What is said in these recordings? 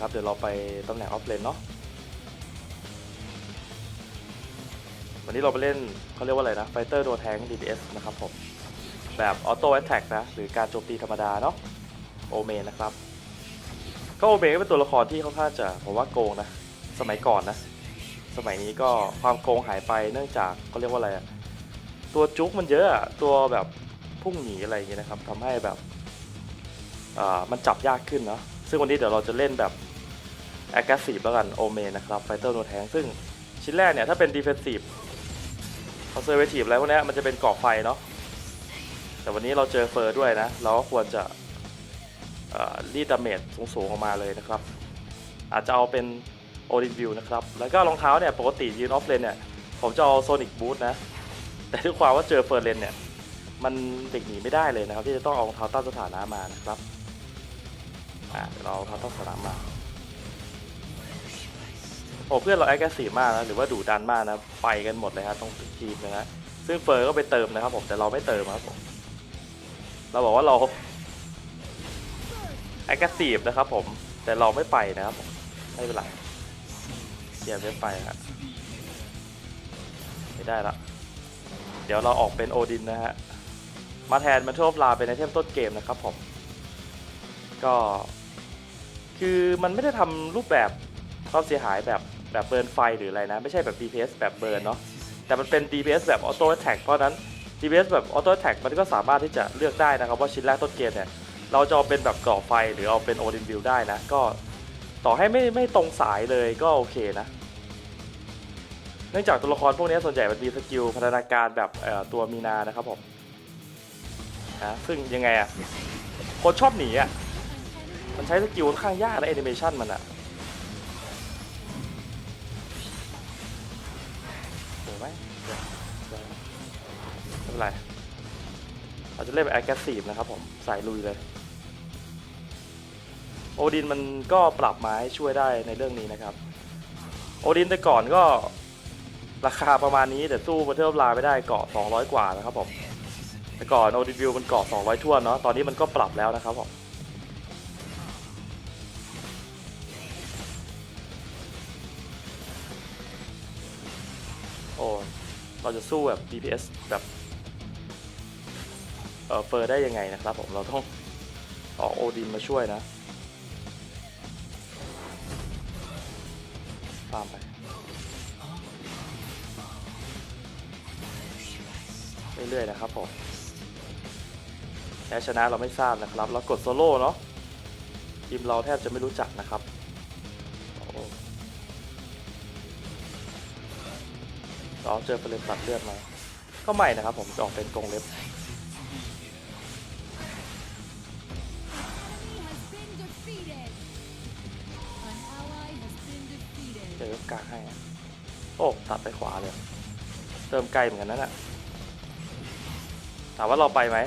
ครับเดี๋ยวเราไปตำแหน่งออฟเลนเนาะวันนี้เราไปเล่นเขาเรียกว่าอะไรนะไฟเตอร์โดแทง DPS นะครับผม แบบออโต้แอ t แทกนะ หรือการโจมตีธรรมดาเนาะโอเมนนะครับ ก็โอเมนก็เป็นตัวละครที่ค่อนข้างจะผมว่าโกงนะ สมัยก่อนนะ สมัยนี้ก็ความโกงหายไปเนื่องจากเขาเรียกว่าอะไรอะตัวจุกมันเยอะตัวแบบพุ่งหนีอะไรอย่างเงี้ยนะครับทำให้แบบมันจับยากขึ้นเนาะ ซึ่งวันนี้เดี๋ยวเราจะเล่นแบบ aggressive แล้วกันโอเมนนะครับไฟเตอร์โนแทงซึ่งชิ้นแรกเนี่ยถ้าเป็น defensive conservative อะไรพวกเนี้ยมันจะเป็นกรอบไฟเนาะแต่วันนี้เราเจอเฟอร์ด้วยนะ เราก็ควรจะรีดดาเมจสูงๆออกมาเลยนะครับ อาจจะเอาเป็นโอดินวิวนะครับ แล้วก็รองเท้าเนี่ยปกติยืนออฟเลนเนี่ย ผมจะเอาโซนิกบูทนะ แต่ด้วยความว่าเจอเฟิร์เลนเนี่ย มันเด็กหนีไม่ได้เลยนะครับ ที่จะต้องเอารองเท้าต้านสถานะมานะครับ อ่าเราเอาราต้านสถานะมาโอ้เพื่อนเราแอคทีฟมากนะหรือว่าดุดันมากนะไปกันหมดเลยครับต้องทีมเลยนะซึ่งเฟิร์ก็ไปเติมนะครับผมแต่เราไม่เติมครับผมเราบอกว่าเราแอคทีฟนะครับผมแต่เราไม่ไปนะครับผมไม่เป็นไรเกียร์เว็บไปฮะไม่ได้ละเดี๋ยวเราออกเป็นโอดินนะฮะมาแทนมันทวลาเป็นไอเทมต้นเกมนะครับผมก็ คือมันไม่ได้ทำรูปแบบความเสียหายแบบแบบเบิร์นไฟหรืออะไรนะ ไม่ใช่แบบ DPS แบบเบิร์นเนาะแต่มันเป็น DPS แบบออโต้แท็กเพราะฉะนั้น DPS แบบออโต้แท็กมันก็สามารถที่จะเลือกได้นะครับ ว่าชิ้นแรกต้นเกมเนี่ยเราจะเอาเป็นแบบก่อไฟหรือเอาเป็นโอดินวิวได้นะ ก็ต่อให้ไม่ไม่ตรงสายเลยก็โอเคนะ เนื่องจากตัวละครพวกนี้ส่วนใหญ่มันมีสกิลพัฒนาการแบบเอ่อตัวมีนานะครับผมนะซึ่งยังไงอะคนชอบหนีอะ มันใช้สกิลค่อนข้างยากและแอนิเมชันมันอะโอ้ไหมไม่เป็นไรเราจะเล่นแบบ aggressive นะครับผมใส่ลุยเลย โอดินมันก็ปรับมาให้ช่วยได้ในเรื่องนี้นะครับ โอดินแต่ก่อนก็ราคาประมาณนี้แต่สู้บัตเทิลลาไม่ได้เกาะ 200 กว่านะครับผมแต่ก่อนโอดินวิวมันเกาะ 200ทั่วเนาะตอนนี้มันก็ปรับแล้วนะครับผม เราจะสู้แบบ DPS แบบเออเฟอร์ได้ยังไงนะครับผมเราต้องออกโอดินมาช่วยนะตามไปเรื่อยๆนะครับผมแพ้ชนะเราไม่ทราบนะครับ เรากดโซโล่เนาะทีมเราแทบจะไม่รู้จักนะครับ เราเจอเฟรนตัดเลือดมา ก็ใหม่นะครับผมจะออกเป็นกรงเล็บเจอกลางให้โอ้ตัดไปขวาเลย เติมไกลเหมือนกันนั่นแหละถามว่าเราไปไหม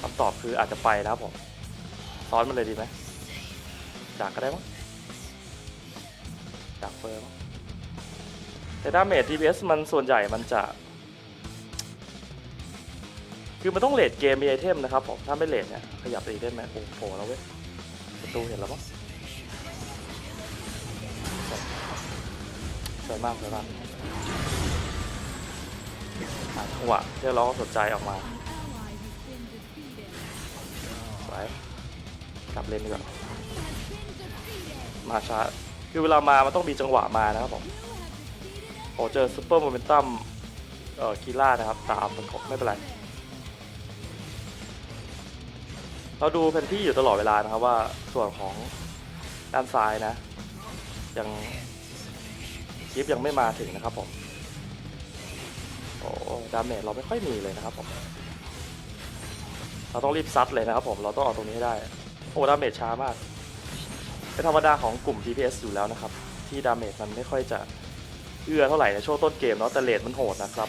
คำตอบคืออาจจะไปนะครับผมซ้อนมันเลยดีไหมจากก็ได้มั้งจากเฟิร์มง แต่ดาเมจ DPS มันส่วนใหญ่มันจะ คือมันต้องเลดเกมมีไอเทมนะครับผมถ้าไม่เลดเนี่ย ขยับไปอีกได้ไหมโอ้โหแล้วเว้ยประตูเห็นแล้วมั้งสวยมากสวยมากหาจังหวะเที่เราสนใจออกมาสวยกลับเลนดีกว่ามาช้าคือเวลามามันต้องมีจังหวะมานะครับผม โอ้เจอซูเปอร์โมเมนตัมเอ่อคีล่านะครับ ตามประกบไม่เป็นไร เราดูแผนที่อยู่ตลอดเวลานะครับว่าส่วนของด้านซ้ายนะ ยังคลิปยังไม่มาถึงนะครับผม โอ้ดาเมจเราไม่ค่อยมีเลยนะครับผม เราต้องรีบซัดเลยนะครับผม เราต้องเอาตรงนี้ให้ได้ โอ้ดาเมจช้ามาก เป็นธรรมดาของกลุ่ม DPS อยู่แล้วนะครับ ที่ดาเมจมันไม่ค่อยจะ เอื้อเท่าไหร่ในช่วงต้นเกมเนาะแต่เลดมันโหดนะครับ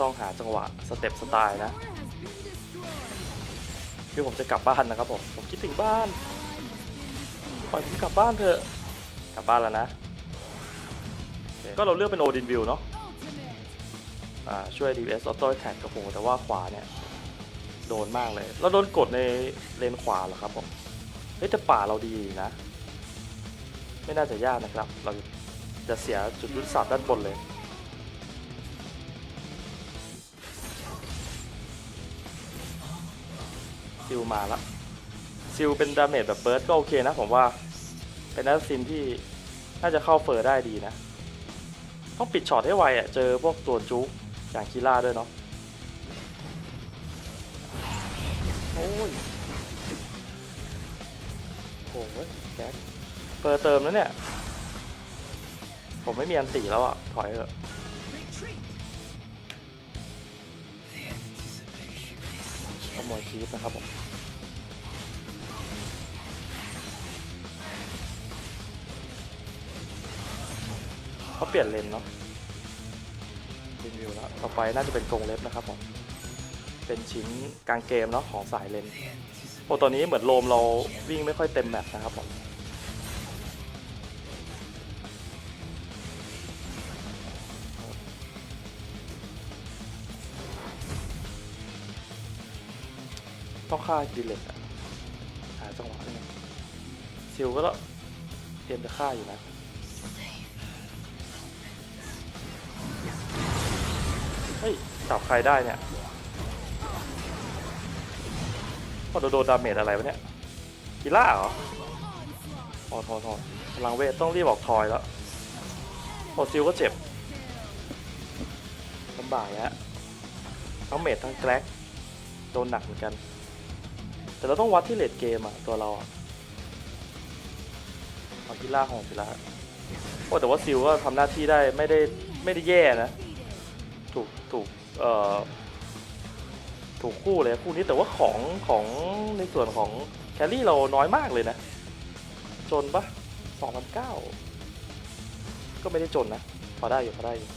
ต้องหาจังหวะสเต็ปสไตล์นะคือผมจะกลับบ้านนะครับผมผมคิดถึงบ้านปล่อยผมกลับบ้านเถอะกลับบ้านแล้วนะ ก็เราเลือกเป็นโอดินวิวเนาะช่วย DPS Auto Attack กระโปงแต่ว่าขวาเนี่ย โดนมากเลยเราโดนกดในเลนขวาเหรอครับผมเฮ้ยแต่ป่าเราดีนะ ไม่น่าจะยากนะครับ เรา จะเสียจุดยุทธศาสตร์ด้านบนเลย ซิลมาละ ซิลเป็นดาเมจแบบเบิร์ดก็โอเคนะผมว่า เป็นนักซินที่น่าจะเข้าเฟอร์ได้ดีนะ ต้องปิดช็อตให้ไวอะ เจอพวกตัวจุกอย่างคีล่าด้วยเนาะ โอ้ยโอ้ยแจ็คเฟอร์เติมแล้วเนี่ย ผมไม่มีอันตีแล้วอะ ถอยเถอะขโมยคีฟนะครับผมเขาเปลี่ยนเลนเนาะรีวิวแล้ว ต่อไปน่าจะเป็นกรงเล็บนะครับผม เป็นชิ้นกลางเกมเนาะของสายเลนโอ้ตอนนี้เหมือนโลมเราวิ่งไม่ค่อยเต็มแมปนะครับผม ต้องฆ่าดีเลตอะหาจังหวะได้ไงซิลก็ต้องเตรียมจะฆ่าอยู่นะเฮ้ยจับใครได้เนี่ยพอโดนดาเมจอะไรวะเนี่ยกีล่าเหรอทอทอทอพลังเวทต้องรีบออกทอยแล้วโอซิลก็เจ็บลำบากฮะทั้งเมจทั้งแกร็กโดนหนักเหมือนกัน แต่เราต้องวัดที่เลดเกมอะตัวเราอะเอากีล่าของกีล่าโอ้แต่ว่าซิลก็ทำหน้าที่ได้ไม่ได้ไม่ได้แย่นะ ถูกถูกเอ่อถูกคู่เลยคู่นี้แต่ว่าของของในส่วนของแคลรี่เราน้อยมากเลยนะ จนปะสองพันเก้าก็ไม่ได้จนนะ พอได้อยู่พอได้อยู่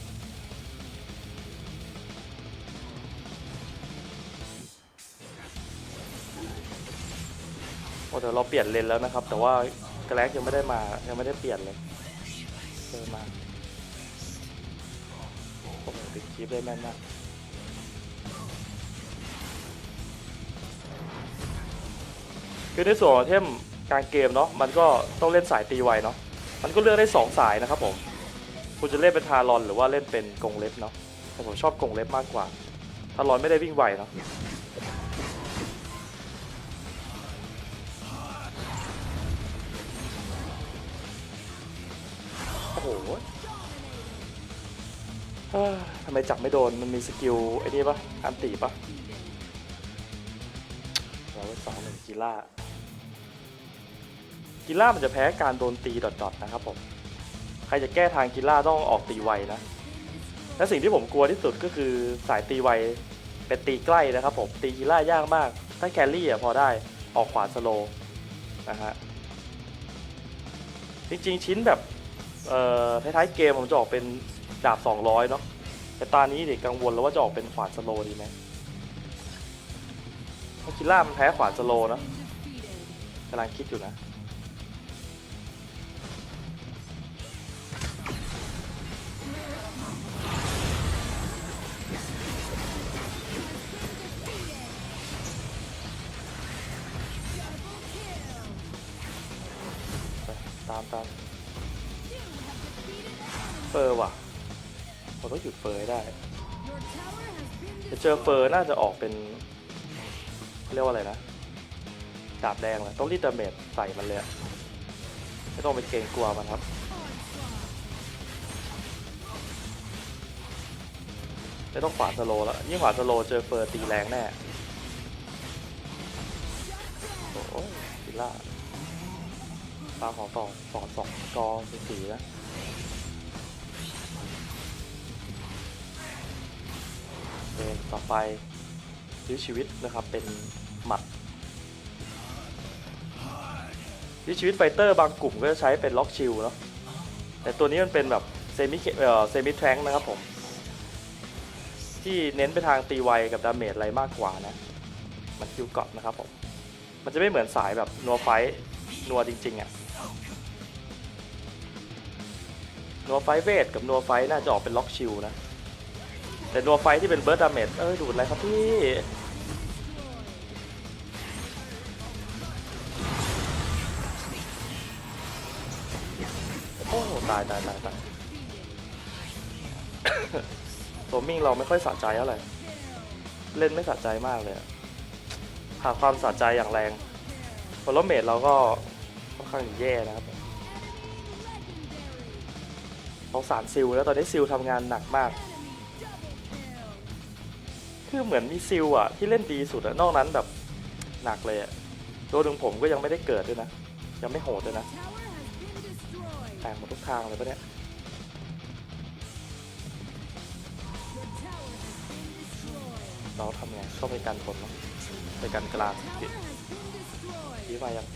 เดี๋ยวเราเปลี่ยนเลนแล้วนะครับ แต่ว่าแกลกยังไม่ได้มายังไม่ได้เปลี่ยนเลยเจอมาโอ้โหติดคลิปได้แม่นมากคือในส่วนของเทมกลางเกมเนาะมันก็ต้องเล่นสายตีไวเนาะมันก็เลือกได้ 2 สายนะครับผมคุณจะเล่นเป็นทารอนหรือว่าเล่นเป็นกงเล็บเนาะแต่ผมชอบกงเล็บมากกว่าทารอนไม่ได้วิ่งไวเนาะ ทำไมจับไม่โดน มันมีสกิลไอ้นี่ปะอันตีปะเราไว้สองหนึ่งกีล่ากีล่ามันจะแพ้การโดนตีดอทๆนะครับผม ใครจะแก้ทางกีล่าต้องออกตีไวนะ และสิ่งที่ผมกลัวที่สุดก็คือสายตีไวเป็นตีใกล้นะครับผม ตีกีล่ายากมาก ถ้าแครี่อะพอได้ ออกขวาสโลนะฮะ จริงๆชิ้นแบบเอ่อท้ายๆเกมผมจะออกเป็น ดาบ 200 เนาะแต่ตอนนี้เด็กกังวลแล้วว่าจะออกเป็นขวานสโลดีไหมพราะคิล่ามันแพ้ขวานสโลว์เนะกำลังคิดอยู่นะ ตามตาม ผมต้องหยุดเฟอร์ให้ได้จะเจอเฟอร์น่าจะออกเป็นเขาเรียกว่าอะไรนะดาบแดงเลยต้องรีดดาเมจใส่มันเลยอะไม่ต้องไปเกรงกลัวมันครับไม่ต้องขวาสโลว์แล้วยิ่งขวาสโลว์เจอเฟอร์ตีแรงแน่โอ้ยพิล่าตามของสองสองสองกอสีสีนะ ต่อไปยื้อชีวิตนะครับเป็นหมัดยื้อชีวิตไฟเตอร์บางกลุ่มก็จะใช้เป็นล็อกชิลเนาะแต่ตัวนี้มันเป็นแบบเซมิเอ่อเซมิแทงนะครับผม ที่เน้นไปทางตีไวกับดาเมจอะไรมากกว่านะ มันคิวเกาะนะครับผม มันจะไม่เหมือนสายแบบนัวไฟนัวจริงๆอะ่ะนัวไฟเวทกับนัวไฟน่าจะออกเป็นล็อกชิลนะ แต่ดัวไฟที่เป็นเบิร์ดดาเมจเอ้ยดูดอะไรครับพี่โอ้ตายตายตายตายโซมิงเราไม่ค่อยสะใจอะไรเล่นไม่สะใจมากเลยหาความสะใจอย่างแรงพอลเมดเราก็ค่อนข้างแย่นะครับเขาสารซิลแล้วตอนนี้ซิลทำงานหนักมาก คือเหมือนมีซิลอะที่เล่นดีสุดอะนอกนั้นแบบหนักเลยอะตัวหนึ่งผมก็ยังไม่ได้เกิดด้วยนะ ยังไม่โหดด้วยนะแตกหมดทุกทางเลยปะเนี่ยเราทำไงต้องไปกันผลเนาะไปกันกลางดิดีมายัง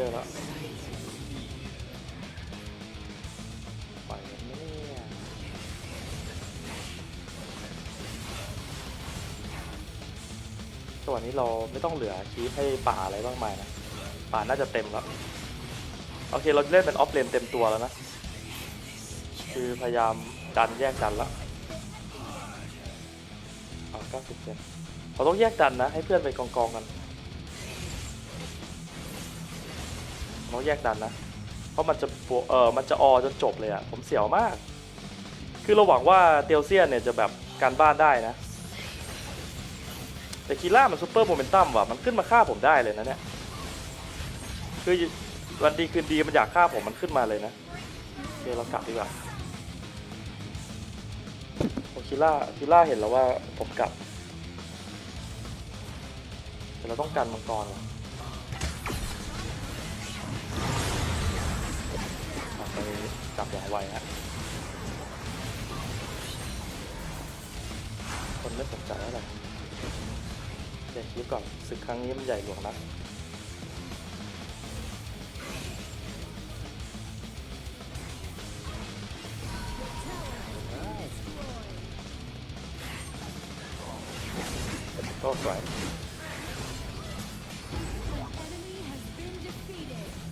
ยอร์แล้วปล่อยมันไหมเนี่ยตัวนี้เราไม่ต้องเหลือคีปให้ป่าอะไรบ้างมายนะ ป่าน่าจะเต็มแล้ว โอเค เราเล่นเป็นออฟเลนเต็มตัวแล้วนะ คือพยายามดันแยกดันแล้วเอา90เซนเราต้องแยกดันนะ ให้เพื่อนไปกองกองๆกัน เราแยกดันนะ เพราะมันจะเออมันจะออจนจบเลยอะผมเสียวมาก คือเราหวังว่าเตียวเซียนเนี่ยจะแบบการบ้านได้นะ แต่คีล่ามันซูเปอร์โมเมนตัมว่ะ มันขึ้นมาฆ่าผมได้เลยนะเนี่ย คือวันดีคืนดีมันอยากฆ่าผมมันขึ้นมาเลยนะโอเคเรากลับดีกว่าโอคิล่าคิล่าเห็นแล้วว่าผมกลับแต่เราต้องกันมังกรว่ะ ไปกลับอย่างไวฮะคนไม่สนใจอะไรเดี๋ยวคิดก่อนศึกครั้งนี้มันใหญ่หลวงนะก็สวย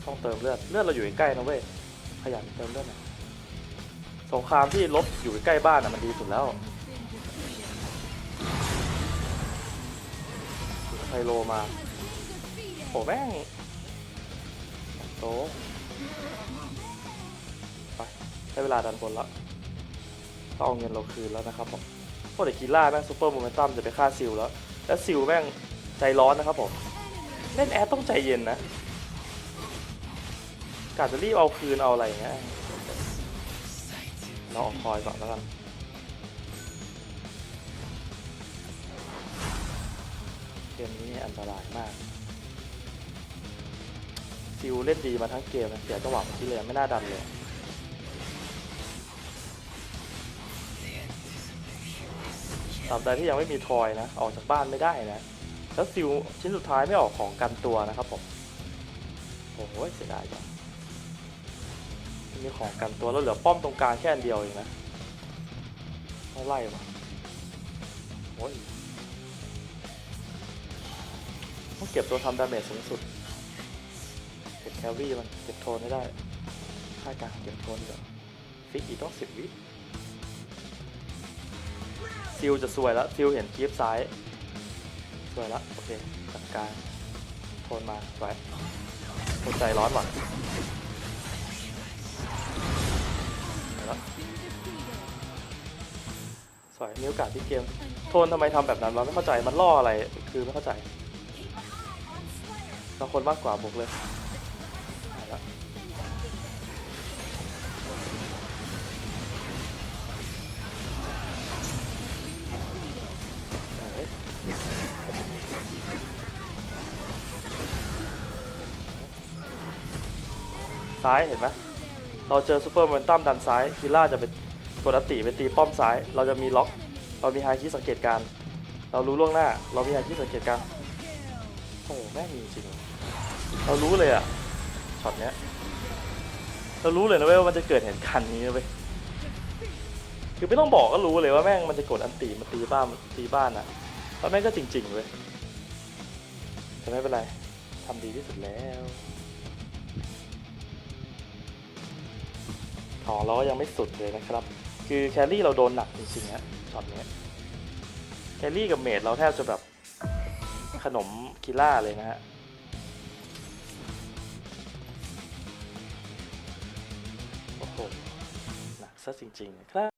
ต้องเติมเลือด เลือดเราอยู่ใกล้นะเว้ย ขยันเติมเลือดหน่อยสงครามที่ลบอยู่ใกล้บ้านน่ะมันดีสุดแล้วไฮโลมาโหแม่งโตไปได้เวลาดันบนแล้วต้องเอาเงินเราคืนแล้วนะครับผมพวกเด็กกีล่าแม่งซูเปอร์โมเมนตัมจะไปฆ่าซิลแล้ว แล้วซิลแม่งใจร้อนนะครับผม เล่นแอดต้องใจเย็นนะ กาจะรีบเอาคืนเอาอะไรเงี้ยเราออกคอยก่อนแล้วกันเกมนี้อันตรายมากซิลเล่นดีมาทั้งเกมเสียจังหวะที่เลยไม่น่าดันเลยตราบใดที่ยังไม่มีทอยนะ ออกจากบ้านไม่ได้นะ แล้วซิลชิ้นสุดท้ายไม่ออกของกันตัวนะครับผม โอ้โหเสียดายจัง มีของกันตัวแล้วเหลือป้อมตรงกลางแค่อันเดียวเองนะต้องไล่มาโอ้ยต้องเก็บตัวทำดาเมจสูงสุด เก็บแคลรี่มัน เก็บโทนไม่ได้ ค่ากางเก็บโทนเดี๋ยวฟิกอีกต้องสิบวิซิลจะสวยแล้วซิลเห็นคลิปซ้าย สวยแล้วโอเคจัดการโทนมาไว้คนใจร้อนว่ะ แล้วสวยมีโอกาสที่เกม โทนทำไมทำแบบนั้นเราไม่เข้าใจมันล่ออะไรคือไม่เข้าใจเราคนมากกว่าบุกเลยซ้ายเห็นไหม เราเจอซูเปอร์โมเมนตัมดันซ้ายคิล่าจะเป็นกดอัตติไปตีป้อมซ้าย เราจะมีล็อก เรามีไฮคิสังเกตการ เรารู้ล่วงหน้า เรามีไฮคิสังเกตการโอ้แม่งจริง เรารู้เลยอะช็อตเนี้ย เรารู้เลยนะเว้ยว่ามันจะเกิดเหตุการณ์นี้เว้ยคือไม่ต้องบอกก็รู้เลยว่าแม่งมันจะกดอันตีมาตีบ้านตีบ้านอะแล้วแม่งก็จริงๆเว้ยแต่ไม่เป็นไรทำดีที่สุดแล้ว ของเราก็ยังไม่สุดเลยนะครับ คือแครี่เราโดนหนักจริงๆฮะช็อตนี้แครี่กับเมดเราแทบจะแบบขนมคิล่าเลยนะฮะโอ้โหหนักซะจริงๆนะครับ